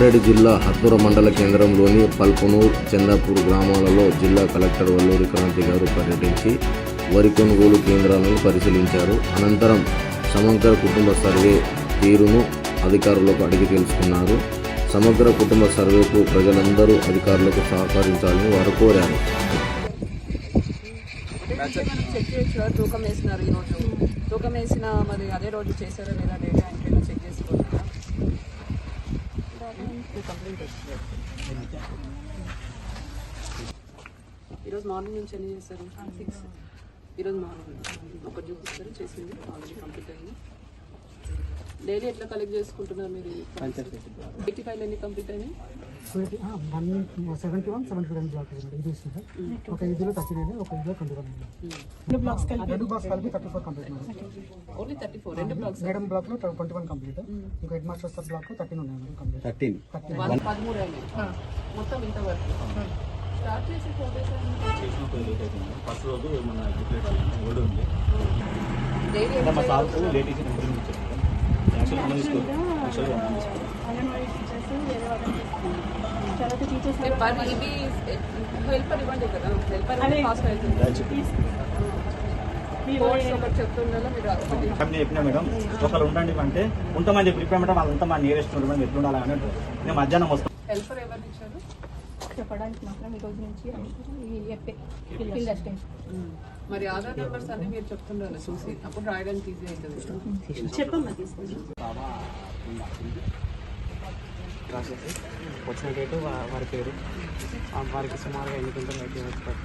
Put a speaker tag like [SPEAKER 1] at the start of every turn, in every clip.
[SPEAKER 1] రంగారెడ్డి జిల్లా హత్తూర మండల కేంద్రంలోని పల్కొనూర్ చందాపూర్ గ్రామాలలో జిల్లా కలెక్టర్ వల్లూరి క్రాంతి గారు పర్యటించి వరి కొనుగోలు కేంద్రాలను పరిశీలించారు. అనంతరం సమగ్ర కుటుంబ సర్వే తీరును అధికారులకు అడిగి తెలుసుకున్నారు. సమగ్ర కుటుంబ సర్వేకు ప్రజలందరూ అధికారులకు సహకరించాలని వారు కోరారు.
[SPEAKER 2] చెక్ చేయొచ్చు తూకం వేసినారు ఈ రోజు తూకం వేసిన మరి అదే రోజు చేశారా లేదా డేటా కంప్లైంట్ ఈరోజు మార్నింగ్ నుంచి ఎన్ని చేశారు? సిక్స్ ఈరోజు మార్నింగ్. ఒకటి చూపిస్తారు చేసింది. ఆల్రెడీ కంప్లీట్ అయింది. డైలీ ఎట్లా కలెక్ట్ చేసుకుంటున్నారు మీరు? ఎయిటీ ఫైవ్ ఎన్ని కంప్లీట్ అయినాయి?
[SPEAKER 3] వన్ సెవెంటీ వన్ సెవెంటీ రెండు బ్లాక్ ఇది ఒక ఇదిలో థర్టీ నైన్ ఒక ఇదిలో ట్వంటీ వన్ రెండు బ్లాక్స్ కలిపి thirty four complete
[SPEAKER 2] only thirty four రెండు బ్లాక్స్
[SPEAKER 3] మేడం బ్లాక్లో ట్వంటీ వన్ కంప్లీట్ ఇంకా head master sir block thirteen ఉన్నాయి కంప్లీట్
[SPEAKER 4] థర్టీన్
[SPEAKER 2] పదమూడు అయినాయి. మొత్తం ఇంతవరకు స్టార్ట్ చేసి ఫోర్ డేస్
[SPEAKER 4] ఫస్ట్ రోజు మన ఓడి ఉంది.
[SPEAKER 2] డైలీ
[SPEAKER 4] లేట్
[SPEAKER 2] హెల్పర్ ఇవ్వండి కదా. హెల్పర్ ఫాస్ట్ అవుతుంది
[SPEAKER 4] చెప్పినా మేడం. ఒకరు ఉండండి అంటే ఉంటామని చెప్పి చెప్పామంటే వాళ్ళంతా మా నియరెస్ట్ ఉండడం ఎట్లుండాలి అన్నట్టు. నేను మధ్యాహ్నం వస్తాను
[SPEAKER 2] హెల్పర్ ఎవరిని ఇచ్చారు?
[SPEAKER 5] చెప్పడానికి మాత్రం ఈ రోజు నుంచి చెప్పే అసిస్టెంట్
[SPEAKER 2] మరి ఆధార్ నెంబర్స్ అన్ని మీరు చెప్తుండాలి చూసి. అప్పుడు రాయడానికి ఈజీ అవుతుంది
[SPEAKER 5] చెప్పమ్మా
[SPEAKER 6] వచ్చిన డేటు వారి పేరు. ఆ వారికి సుమారుగా ఎన్ని క్వింటల్ అయితే ఎక్స్పోర్ట్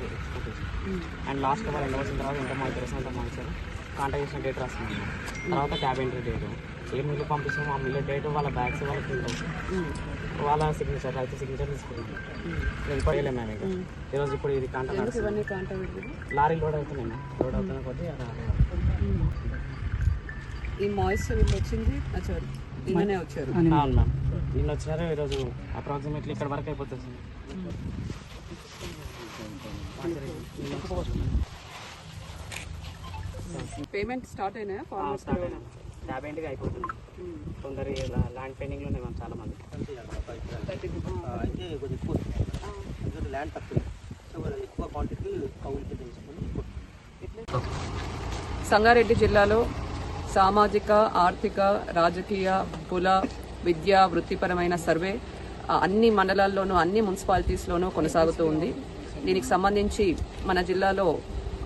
[SPEAKER 6] అండ్ లాస్ట్ వారు ఎండ వచ్చిన తర్వాత ఎంత మాకు తెలిసిన అంత మార్చారు కాంటాక్ట్ చేసిన డేట్ రాస్తుంది తర్వాత క్యాబ్ ఎంట్రీ డేటు ఏ మిల్లు పంపిస్తామో ఆ మిల్లు డేటు వాళ్ళ బ్యాగ్స్ వాళ్ళ ప్రింట్ వాళ్ళ సిగ్నేచర్ అయితే సిగ్నేచర్ తీసుకుంటాం. ఇప్పుడు వెళ్ళాం మేము ఇక. ఈరోజు ఇప్పుడు ఇది కాంటాక్ట్ లారీ లోడ్ అవుతున్నాయి లోడ్ అవుతున్న కొద్దీ అలా
[SPEAKER 2] ఈ మాయిశ్చర్ వచ్చింది? నిన్ననే వచ్చారు.
[SPEAKER 6] అవును మ్యామ్. నిన్న వచ్చినారు ఈరోజు అప్రాక్సిమేట్లీ ఇక్కడ వరకు అయిపోతుంది.
[SPEAKER 2] పేమెంట్ స్టార్ట్ ఫార్మర్స్
[SPEAKER 6] యాభై ఇంటికి అయిపోతుంది. కొందరు ల్యాండ్ పెయింటింగ్లోనే మ్యామ్ చాలా మంది
[SPEAKER 7] అయితే ఎక్కువ ఎందుకంటే ల్యాండ్ తక్కువ సో వాళ్ళు ఎక్కువ క్వాంటిటీ కౌలుకి తెలుసుకొని
[SPEAKER 2] సంగారెడ్డి జిల్లాలో సామాజిక ఆర్థిక రాజకీయ కుల విద్య వృత్తిపరమైన సర్వే అన్ని మండలాల్లోనూ అన్ని మున్సిపాలిటీస్లోనూ కొనసాగుతూ ఉంది. దీనికి సంబంధించి మన జిల్లాలో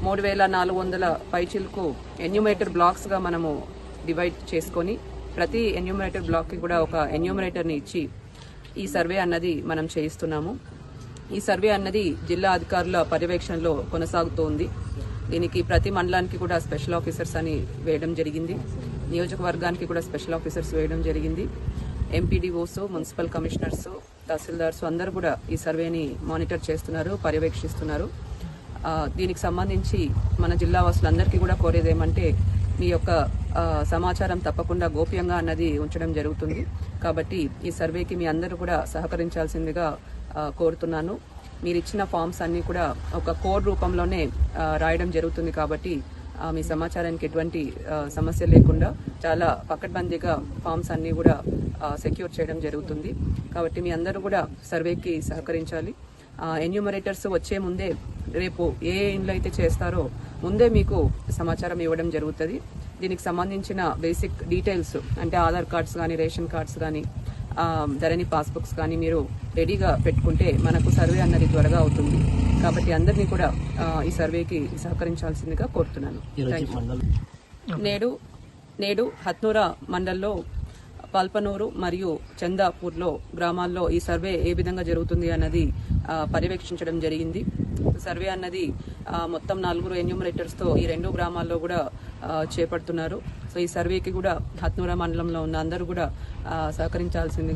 [SPEAKER 2] మూడు వేల నాలుగు వందల పైచిలకు ఎన్యూమరేటర్ బ్లాక్స్గా మనము డివైడ్ చేసుకొని ప్రతి ఎన్యూమరేటర్ బ్లాక్కి కూడా ఒక ఎన్యూమరేటర్ని ఇచ్చి ఈ సర్వే అన్నది మనం చేయిస్తున్నాము. ఈ సర్వే అన్నది జిల్లా అధికారుల పర్యవేక్షణలో కొనసాగుతోంది. దీనికి ప్రతి మండలానికి కూడా స్పెషల్ ఆఫీసర్స్ అని వేయడం జరిగింది. నియోజకవర్గానికి కూడా స్పెషల్ ఆఫీసర్స్ వేయడం జరిగింది. ఎంపీడీఓస్ మున్సిపల్ కమిషనర్స్ తహసీల్దార్స్ అందరూ కూడా ఈ సర్వేని మానిటర్ చేస్తున్నారు పర్యవేక్షిస్తున్నారు. దీనికి సంబంధించి మన జిల్లా వాసులందరికీ కూడా కోరేది ఏమంటే మీ యొక్క సమాచారం తప్పకుండా గోప్యంగా అన్నది ఉంచడం జరుగుతుంది. కాబట్టి ఈ సర్వేకి మీ అందరూ కూడా సహకరించాల్సిందిగా కోరుతున్నాను. మీరు ఇచ్చిన ఫామ్స్ అన్ని కూడా ఒక కోడ్ రూపంలోనే రాయడం జరుగుతుంది కాబట్టి మీ సమాచారానికి ఎటువంటి సమస్య లేకుండా చాలా పకడ్బందీగా ఫామ్స్ అన్ని కూడా సెక్యూర్ చేయడం జరుగుతుంది. కాబట్టి మీ అందరూ కూడా సర్వేకి సహకరించాలి. ఎన్యూమరేటర్స్ వచ్చే ముందే రేపు ఏ ఇండ్లు అయితే చేస్తారో ముందే మీకు సమాచారం ఇవ్వడం జరుగుతుంది. దీనికి సంబంధించిన బేసిక్ డీటెయిల్స్ అంటే ఆధార్ కార్డ్స్ కానీ రేషన్ కార్డ్స్ కానీ ధరణి పాస్బుక్స్ కానీ మీరు రెడీగా పెట్టుకుంటే మనకు సర్వే అన్నది త్వరగా అవుతుంది. కాబట్టి అందరినీ కూడా ఈ సర్వేకి సహకరించాల్సిందిగా కోరుతున్నాను. నేడు నేడు హత్నూర మండల్లో పల్పనూరు మరియు చందాపూర్లో గ్రామాల్లో ఈ సర్వే ఏ విధంగా జరుగుతుంది అన్నది పర్యవేక్షించడం జరిగింది. సర్వే అన్నది ఆ, మొత్తం నలుగురు ఎన్యూమరేటర్స్తో ఈ రెండు గ్రామాల్లో కూడా ఆ, చేపడుతున్నారు. సో ఈ సర్వేకి కూడా హత్నూర మండలంలో ఉన్న అందరూ కూడా ఆ, సహకరించాల్సిందిగా